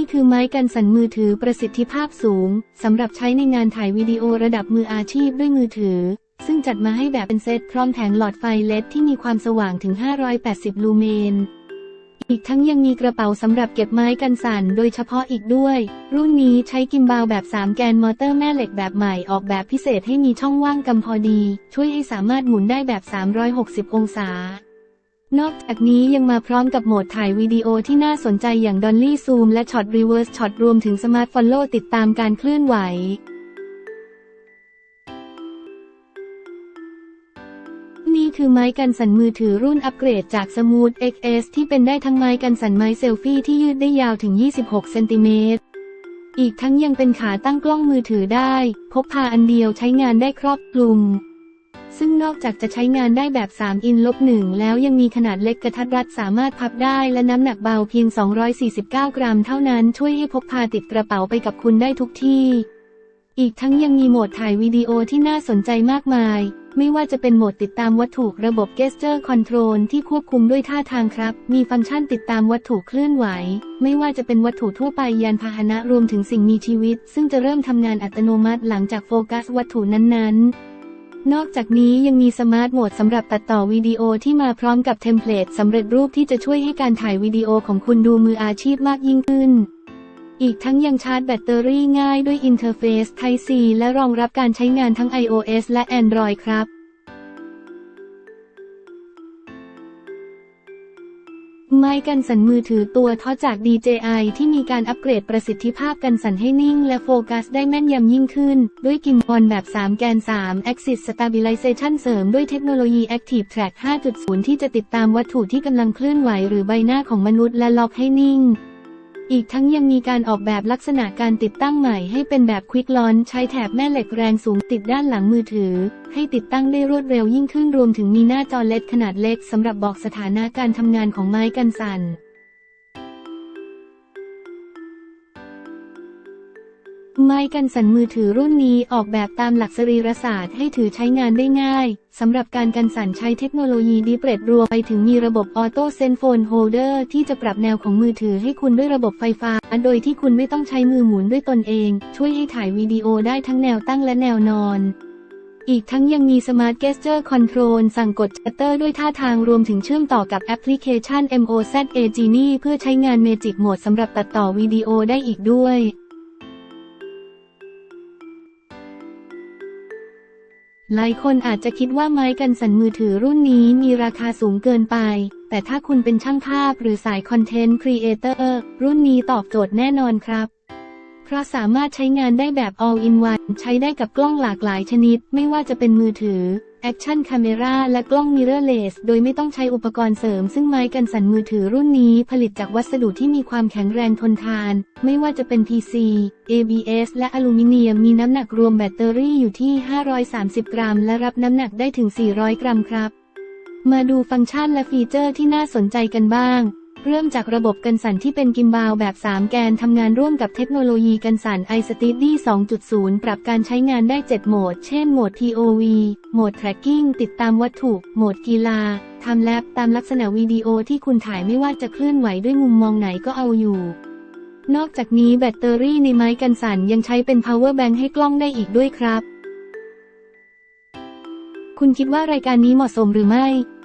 ี่คือไม้กันสั่นมือถือประสิทธิภาพสูงสำหรับใช้ในงานถ่ายวิดีโอระดับมืออาชีพด้วยมือถือ ซึ่งจัดมาให้แบบเป็นเซตพร้อมแผงหลอดไฟเลดที่มีความสว่างถึง 580 ลูเมน อีกทั้งยังมีกระเป๋าสำหรับเก็บไม้กันสั่นโดยเฉพาะอีกด้วย รุ่นนี้ใช้กิมบาลแบบ 3 แกนมอเตอร์แม่เหล็กแบบใหม่ออกแบบพิเศษให้มีช่องว่างกำพอดี ช่วยให้สามารถหมุนได้แบบ 360 องศา นอกจากนี้ยังมาพร้อมกับโหมดถ่ายวิดีโอที่น่าสนใจอย่างดอลลี่ซูมและช็อตรีเวิร์สช็อตรวมถึงสมาร์ทฟอลโล่ติดตามการเคลื่อนไหวนี่คือไม้กันสั่นมือถือรุ่นอัปเกรดจาก Smooth XS ที่เป็นได้ทั้งไม้กันสั่นไม้เซลฟี่ที่ยืดได้ยาวถึง 26 เซนติเมตร อีกทั้งยังเป็นขาตั้งกล้องมือถือได้ พกพาอันเดียวใช้งานได้ครอบคลุม ซึ่งนอกจากจะใช้งานได้แบบ 3 อินลบหนึ่งแล้วยังมีขนาดเล็กกระทัดรัดสามารถพับได้และน้ำหนักเบาเพียง 249 กรัมเท่านั้นช่วยให้พกพาติดกระเป๋าไปกับคุณได้ทุกที่ อีกทั้งยังมีโหมดถ่ายวิดีโอที่น่าสนใจมากมาย ไม่ว่าจะเป็นโหมดติดตามวัตถุระบบ Gesture Control ที่ควบคุมด้วยท่าทางครับ มีฟังก์ชันติดตามวัตถุเคลื่อนไหว ไม่ว่าจะเป็นวัตถุทั่วไปยานพาหนะรวมถึงสิ่งมีชีวิต ซึ่งจะเริ่มทำงานอัตโนมัติหลังจากโฟกัสวัตถุนั้นๆ นอกจากนี้ยังมีสมาร์ทโหมดสำหรับตัดต่อวิดีโอที่มาพร้อมกับเทมเพลตสำเร็จรูปที่จะช่วยให้การถ่ายวิดีโอของคุณดูมืออาชีพมากยิ่งขึ้น อีกทั้งยังชาร์จแบตเตอรี่ง่ายด้วยอินเทอร์เฟซ Type C และรองรับการใช้งานทั้ง iOS และ Android ครับ ไม้กันสั่นมือถือตัวท้อจาก DJI ที่มีการอัปเกรดประสิทธิภาพกันสั่นให้นิ่งและโฟกัสได้แม่นยำยิ่งขึ้น ด้วยกิมบอลแบบ 3 แกน 3 Axis Stabilization เสริมด้วยเทคโนโลยี Active Track 5.0 ที่จะติดตามวัตถุที่กำลังเคลื่อนไหวหรือใบหน้าของมนุษย์และล็อกให้นิ่ง อีกทั้งยังมีการออกแบบลักษณะการติดตั้งใหม่ให้เป็นแบบควิกลอนใช้แถบแม่เหล็กแรงสูงติดด้านหลังมือถือ ให้ติดตั้งได้รวดเร็วยิ่งขึ้นรวมถึงมีหน้าจอเล็ดขนาดเล็กสำหรับบอกสถานะการทำงานของไม้กันสั่น ไม้กันสั่นมือถือรุ่นนี้ออกแบบตามหลักสรีรศาสตร์ให้ถือใช้งานได้ง่าย สำหรับการกันสั่นใช้เทคโนโลยีดิเปรดรวมไปถึงมีระบบออโต้เซนโฟนโฮลเดอร์ที่จะปรับแนวของมือถือให้คุณด้วยระบบไฟฟ้า โดยที่คุณไม่ต้องใช้มือหมุนด้วยตนเอง ช่วยให้ถ่ายวิดีโอได้ทั้งแนวตั้งและแนวนอนอีกทั้งยังมีสมาร์ทเกสเจอร์คอนโทรลสั่งกดชัตเตอร์ด้วยท่าทางรวมถึงเชื่อมต่อกับแอปพลิเคชัน MOZA Genie เพื่อใช้งาน Magic Mode สำหรับตัดต่อวิดีโอได้อีกด้วย หลายคนอาจจะคิดว่าไม้กันสั่นมือถือรุ่นนี้มีราคาสูงเกินไป แต่ถ้าคุณเป็นช่างภาพหรือสายคอนเทนต์ครีเอเตอร์รุ่นนี้ตอบโจทย์แน่นอนครับ เพราะสามารถใช้งานได้แบบ all in one ใช้ได้กับกล้องหลากหลายชนิด ไม่ว่าจะเป็นมือถือ Action Camera และกล้อง Mirrorless โดยไม่ต้องใช้อุปกรณ์เสริม ซึ่งไม้กันสั่นมือถือรุ่นนี้ผลิตจากวัสดุที่มีความแข็งแรงทนทาน ไม่ว่าจะเป็น PC ABS และอลูมิเนียม มีน้ำหนักรวมแบตเตอรี่อยู่ที่ 530 กรัม และรับน้ำหนักได้ถึง 400 กรัมครับ มาดูฟังก์ชันและฟีเจอร์ที่น่าสนใจกันบ้าง เริ่มจากระบบกันสั่นที่เป็นกิมบาลแบบ 3 แกนทำงานร่วมกับเทคโนโลยีกันสั่น iSteady 2.0 ปรับการใช้งานได้ 7 โหมด เช่น โหมด TOV โหมด Tracking ติดตามวัตถุ โหมดกีฬาทำแลบตามลักษณะวิดีโอที่คุณถ่ายไม่ว่าจะเคลื่อนไหวด้วยมุมมองไหนก็เอาอยู่ นอกจากนี้แบตเตอรี่ในไม้กันสั่นยังใช้เป็น power bank ให้กล้องได้อีกด้วยครับ คุณคิดว่ารายการนี้เหมาะสมหรือไม่